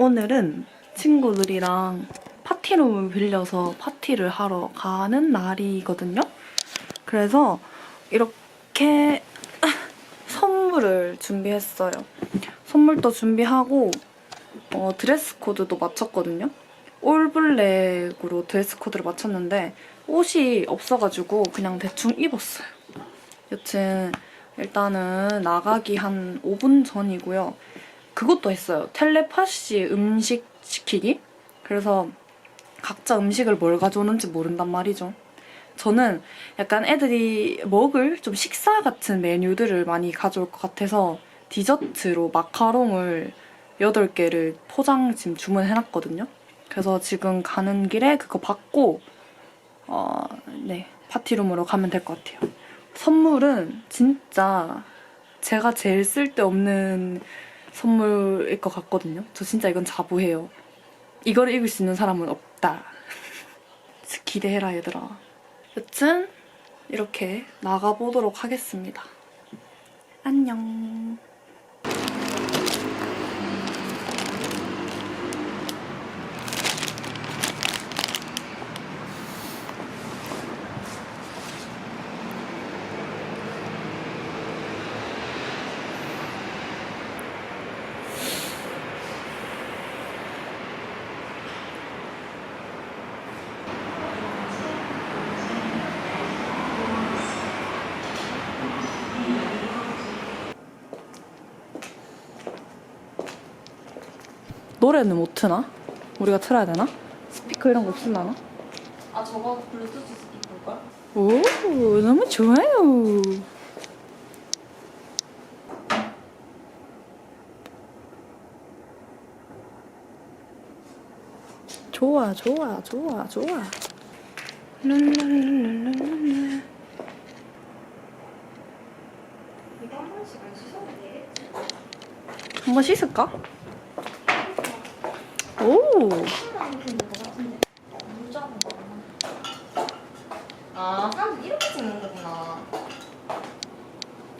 오늘은 친구들이랑 파티룸을 빌려서 파티를 하러 가는 날이거든요. 그래서 이렇게 선물을 준비했어요. 선물도 준비하고 어, 드레스 코드도 맞췄거든요. 올블랙으로 드레스 코드를 맞췄는데 옷이 없어가지고 그냥 대충 입었어요. 여튼 일단은 나가기 한 5분 전이고요. 그것도 했어요. 텔레파시 음식 시키기? 그래서 각자 음식을 뭘 가져오는지 모른단 말이죠. 저는 약간 애들이 먹을 좀 식사 같은 메뉴들을 많이 가져올 것 같아서 디저트로 마카롱을 8개를 포장 지금 주문해놨거든요. 그래서 지금 가는 길에 그거 받고 어, 네, 파티룸으로 가면 될 것 같아요. 선물은 진짜 제가 제일 쓸데없는 선물일 것 같거든요. 저 진짜 이건 자부해요. 이걸 입을 수 있는 사람은 없다. 기대해라 얘들아. 여튼 이렇게 나가보도록 하겠습니다. 안녕. 노래는 못 트나? 우리가 틀어야 되나? 스피커 이런 거 없을라나? 아 저거 블루투스 스피커일걸? 오, 너무 좋아요. 좋아, 좋아, 좋아, 좋아. 랄랄랄랄랄랄. 이거 한 번씩 안 씻어도 돼? 한번 씻을까? 오, 아, 사람들 이렇게 찍는 거구나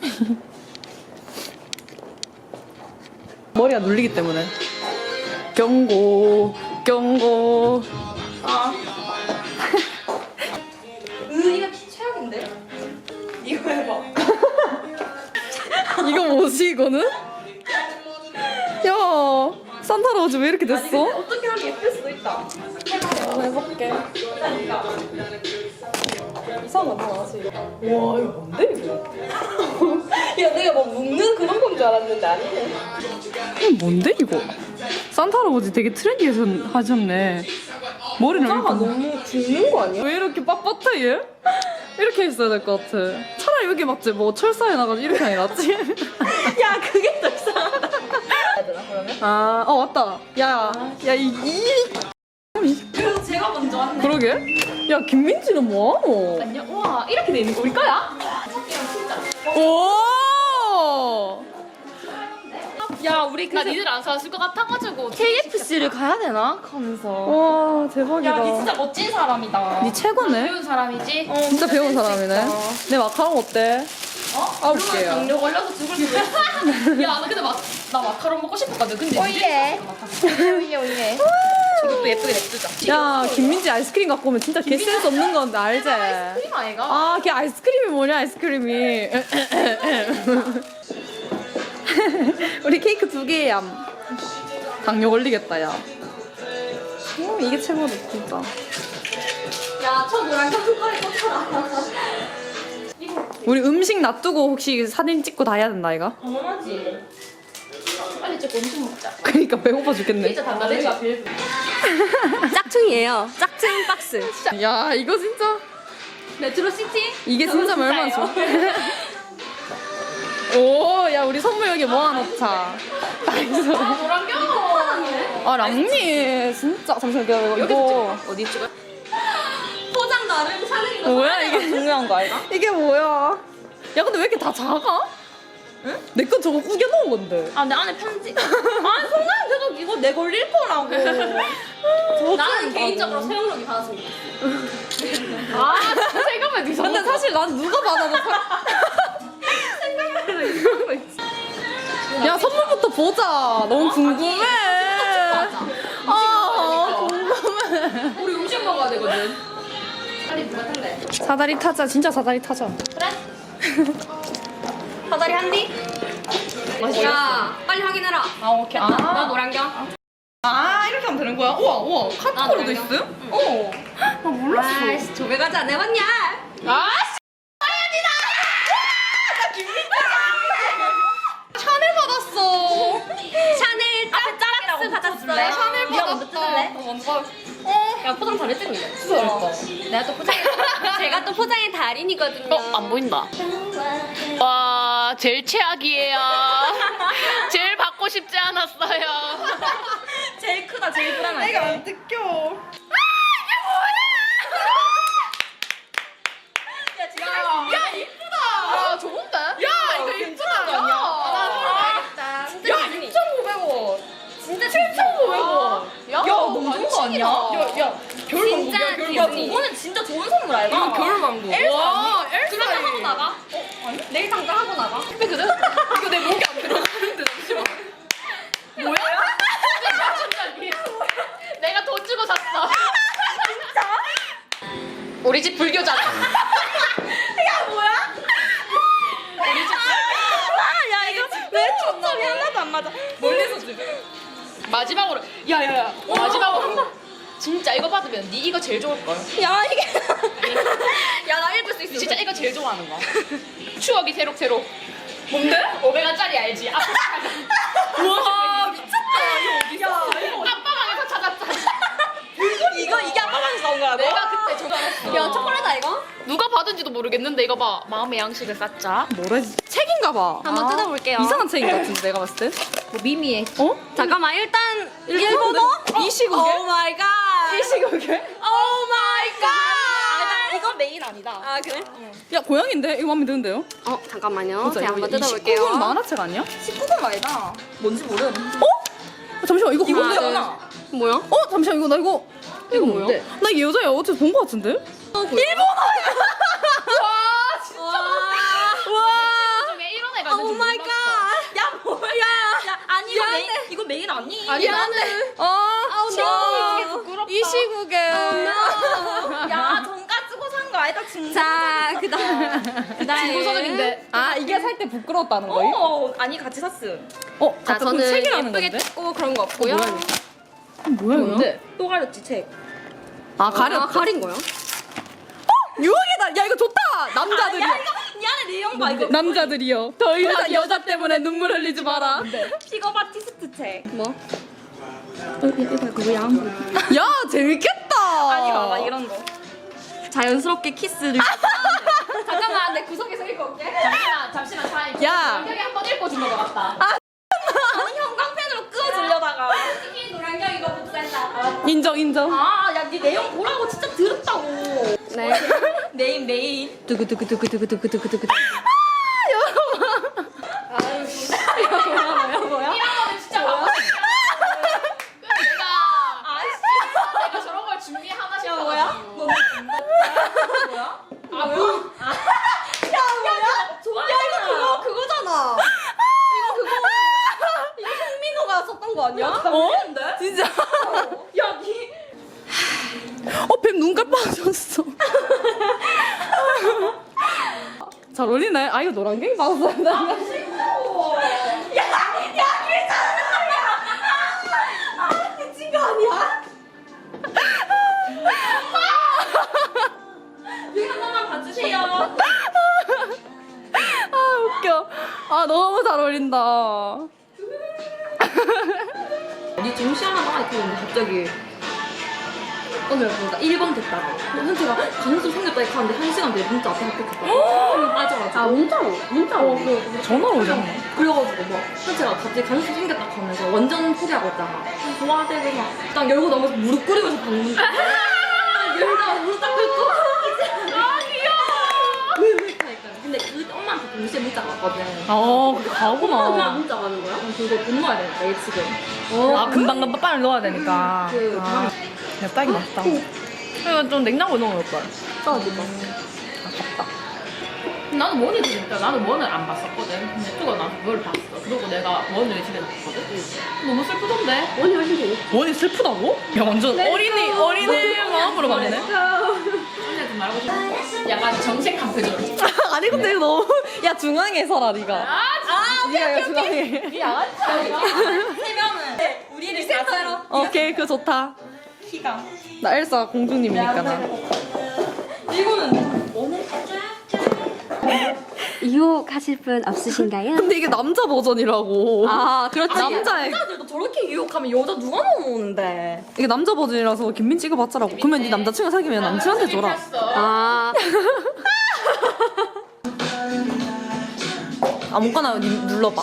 머리가 눌리기 때문에. 경고, 경고. 아 으, 이거 최악인데? 이거 해봐 이거 뭐지 이거는? 야 산타로즈 왜 이렇게 됐어? 어떻게 하면 예쁠 수도 있다. 한번 해볼게. 나왔어 이거 와 이거 뭔데 이거? 야 내가 뭐 묶는 그런 건 줄 알았는데 아니네. 이거 뭔데 이거? 산타로즈 되게 트렌디하셨네. 머리를 아 이렇게 너무 굽는 거 아니야? 왜 이렇게 빳빳해 얘? 이렇게 있어야 될 것 같아. 차라리 여기 맞지? 뭐 철사에 나가지고 이렇게 하는 게 낫지? 야 그게 더 이상하다 그러면? 아, 어 맞다 야 야 이 이, 그래서 제가 먼저 왔네 그러게 야 김민지는 뭐하노 안녕 우와 이렇게 돼 있는 거 우리 거야? 진짜 오! 야 우리 나 니들 안 사줄 것 같아가지고 KFC를 가야 되나? 하면서 와 대박이다. 야니 진짜 멋진 사람이다 니 최고네. 배운 사람이지? 어, 진짜 배운 센스 사람이네. 내 마카롱 어때? 어? 아홉 그러면 개야. 당뇨 걸려서 죽을 수도 있어 야, 나 근데 막, 나 마카롱 먹고 싶었거든. 근데 오예 오예 오예 이것도 예쁘게 냅두자. 야 김민지 아이스크림 갖고 오면 진짜 개센스 없는 건데 알지? 크림 아이가? 아, 걔 아이스크림이 뭐냐 아이스크림이. 우리 케이크 두 개야. 당뇨 걸리겠다 야. 오, 이게 최고다 진짜. 야 저 노란 깜깜이 꽂혀라 우리 음식 놔두고 혹시 사진 찍고 다 해야 된다 이가? 당연하지 빨리 찍고 음식 먹자. 그러니까 배고파 죽겠네. 진짜 단가대지. 짝퉁이에요 짝퉁 박스 야 이거 진짜 레트로 시티? 이게 진짜 얼마나 좋아. 오, 야 우리 선물 여기 모아놓자. 나이스. 아, 노란 겨. 아 랑니 진짜 잠시만 기다려 이거 어디 찍어? 나름 사는 거 뭐야 이게 중요한 거 알까? 이게 뭐야? 야 근데 왜 이렇게 다 작아? 응? 내 건 저거 구겨 놓은 건데. 아, 내 안에 편지. 아니 손가락 계속 이거 내 걸릴 거라고 나는 개인적으로 세영록이 받았으면 좋겠어. 아, 생각만 네 근데 사실 난 누가 받아도 사... 야 선물부터 보자. 너무 궁금해. 사다리 타자. 진짜 사다리 타자. 그래? 사다리 한디? 야, 빨리 확인해라. 아, 오케이. 나 아, 노란경. 아 이렇게 하면 되는 거야? 우와, 우와. 카톡으로도 나 있음? 어. 나 몰랐어. 아이씨, 조배 가자. 안 해봤냐? 아, 씨. 샤넬 받았어. 샤넬 받았어요. 샤넬 네가 먼저 받았다. 뜯을래? 어, 야, 포장 잘했지, 진짜 어. 내가 또 포장의, 제가 또 포장의 달인이거든요. 어, 안 보인다. 와, 제일 최악이에요. 제일 받고 싶지 않았어요. 제일 크다, 제일 불안하다. 내가 안 뜯겨. 아니야? 야, 야, 겨울 진짜 왕국이야, 겨울 야, 왕국. 그거는 진짜 좋은 선물 알바. 이거 겨울 왕국. 엘사 와, 아니? 엘사. 그러면 하고 나가? 어? 아니? 내일 당장 하고 나가? 근데 이거 내 목이 안 들어가는데 잠시만. 뭐야? 내가 돈 주고 샀어. 우리 집 불교잖아. 아, 야, 이거 왜 초점이 하나도 안 맞아? 멀리서 지금. 마지막으로, 야야야, 마지막으로. 진짜 이거 받으면 네 이거 제일 좋을 걸. 야, 이게. 야, 나 읽을 수 있어. 진짜 이거 제일 좋아하는 거. 추억이 새록새록. 뭔데? 500원짜리 알지? 아빠 와, 미쳤다. 이거 어디 있어? 방에서 찾았잖아. 이거, 이게 아빠 방에서 나온 거라고? 내가 그때 전화했어. 야, 초콜릿 아, 이거? 누가 받은지도 모르겠는데 이거 봐. 마음의 양식을 쌓자. 뭐래? 책인가 봐. 한번 뜯어볼게요. 이상한 책인 것 같은데 내가 봤을 때. 뭐 미미의. 어? 잠깐만, 일단. 일본어? 이 시국에? 오 마이 갓. 이 시국에? 오 마이 갓. 아, 이건 메인 아니다. 아, 그래? 야 고양인데 이거 마음에 드는데요? 어, 잠깐만요. 제가 한번 이 뜯어볼게요. 19금 만화책 아니야? 19금 말이다. 뭔지 모르겠는데. 어? 아, 잠시만 이거 이거? 뭐야? 뭐야? 어 잠시만 이거 나 이거 이거 뭐야? 뭔데? 나 여자야 어디서 본것 같은데? 와. 왜 이런 애가 오 마이 갓. 야, 뭐야? 야, 아니, 이거 메인, 이거 메인 아니? 아니 나는 아 no. 부끄럽다. 이 시국에 야, 돈까스 주고 산 거 아니다, 진짜. 자, 그 다음. 그 다음. 중고서적인데 아 이게 살 때 부끄러웠다는 거임? 어, 아니, 같이 샀음. 어? 자, 같은 저는 책이라는 예쁘게 건데? 뜯고 그런 거 없고요. 뭐야, 뭐야 뭔데? 또 가렸지, 책. 아 가려 아, 가린 거야? 유혹이다 야 이거 좋다 남자들이 야, 이거 미안해, 내용 봐, 이거. 남자들이요 더 이상 여자 때문에 눈물 흘리지 마라 피거 바티스트 책. 뭐? 야 재밌겠다 아니, 봐봐, 이런 거. 자연스럽게 키스를. 잠깐만, 내 구석에서 읽어올게. 잠시만 잠시만 타임. 야. 여기 한번 읽고 준것 같다. 나는 형광펜으로 끄어주려다가. 이 노란경 이거 복사했다. 인정 인정 아, 야, 네 내용 보라고 진짜 들었다고. 네. 메인, 메인. 두구두구두구두구두구두구두구. 아유, 뭐야, 뭐야? 이런 거는 진짜 바보. 그래서 내가 아이씨. 내가 저런 걸 준비 하나 야, 싶어. 뭐야? 너 뭐야? 아 뭐? 야, 뭐야? 좋아. 야, 이거 그거, 그거잖아. 이거 그거. 이거 송민호가 썼던 거 아니야? 어? 진짜 야, 니. 어뱀 눈깔 빠졌어 잘 어울리네 아 이거 노란갱이 봤어 나 미친 거 아니야? 여기 한 번만 봐주세요. 아 웃겨. 아 너무 잘 어울린다. 니 지금 시험하다가 이렇게 오는데 갑자기 오늘 보니까 1번 됐다고. 현지가 가능성 생겼다 이렇게 하는데 한 시간 뒤에 문자 앞에 합격했다고. 맞아 맞아. 아 문자로? 문자로? 어, 그, 전화로 오잖아 그래가지고 막 현지가 갑자기 가능성 생겼다 하면서 완전 포기하고 있다가 좋아되고 막딱 열고 넘어서 무릎 꿇으면서 딱 열다가 무릎 딱 꿇고 아 귀여워 왜왜 이렇게 하니까 근데 그 엄마한테 동시에 문자가 왔거든 어 근데 가구나 문자 가는 거야? 그럼 그거 돈 넣어야 되니까 얘 지금 아 금방 금방 빨리 넣어야 되니까 그 아, 야 딸기 맛있다 이거 좀 냉장고에 넣어놓을 걸 써가지고 아깝다 나는 원이 진짜 나는 원을 안 봤었거든. 근데 뚜가 나서 그걸 봤어. 그리고 내가 원을 집에 놨거든. 너무 슬프던데. 원이 훨씬 재밌어. 원이 슬프다고? 야 완전 어린이 어린이 마음으로 봤네. 말고 좀 약간 정색한 표정. 아니 근데 이거 너무 야 중앙에 서라 네가. 아, 네가 중앙에. 세 명은 우리를 가사로 오케이 그거 좋다. 키가. 나 엘사 공주님이니까 나. 이거는 오늘 유혹하실 분 없으신가요? 근데 이게 남자 버전이라고. 아, 그렇지. 남자의 남자들도 저렇게 유혹하면 여자 누가 넘어오는데? 이게 남자 버전이라서 김민 찍어 봤자라고. 그러면 네 남자친구 사귀면 남친한테 줘라. 아, 아무거나 니- 눌러봐.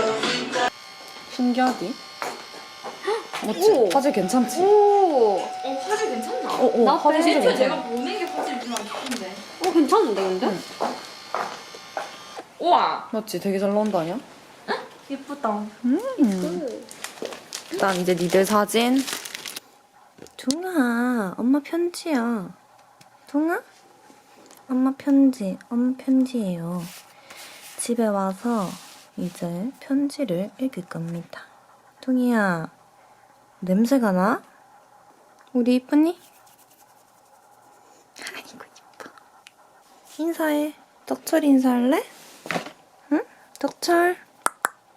신기하디? 맞지? 화질 괜찮지? 오, 어, 화질 괜찮나? 어, 어, 나 화질 진짜 괜찮아. 제가 보낸 게 화질이 좀 싶은데. 오, 괜찮은데, 근데? 우와. 맞지? 되게 잘 나온다 아니야? 예쁘다. 일단 이제 니들 사진. 둥아, 엄마 편지야. 둥아? 엄마 편지, 엄마 편지예요. 집에 와서 이제 편지를 읽을 겁니다. 둥이야, 냄새가 나? 우리 이쁘니? 아이고 이뻐. 인사해. 덕철 인사할래? 응? 덕철.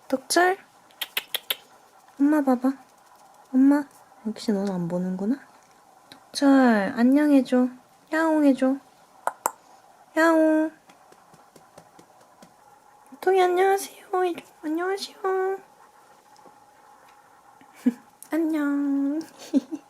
덕철. 엄마 봐봐. 엄마. 역시 너는 안 보는구나. 덕철, 안녕해줘. 야옹 해줘. 야옹. 동이 안녕하세요. 호이 안녕하세요. 안녕.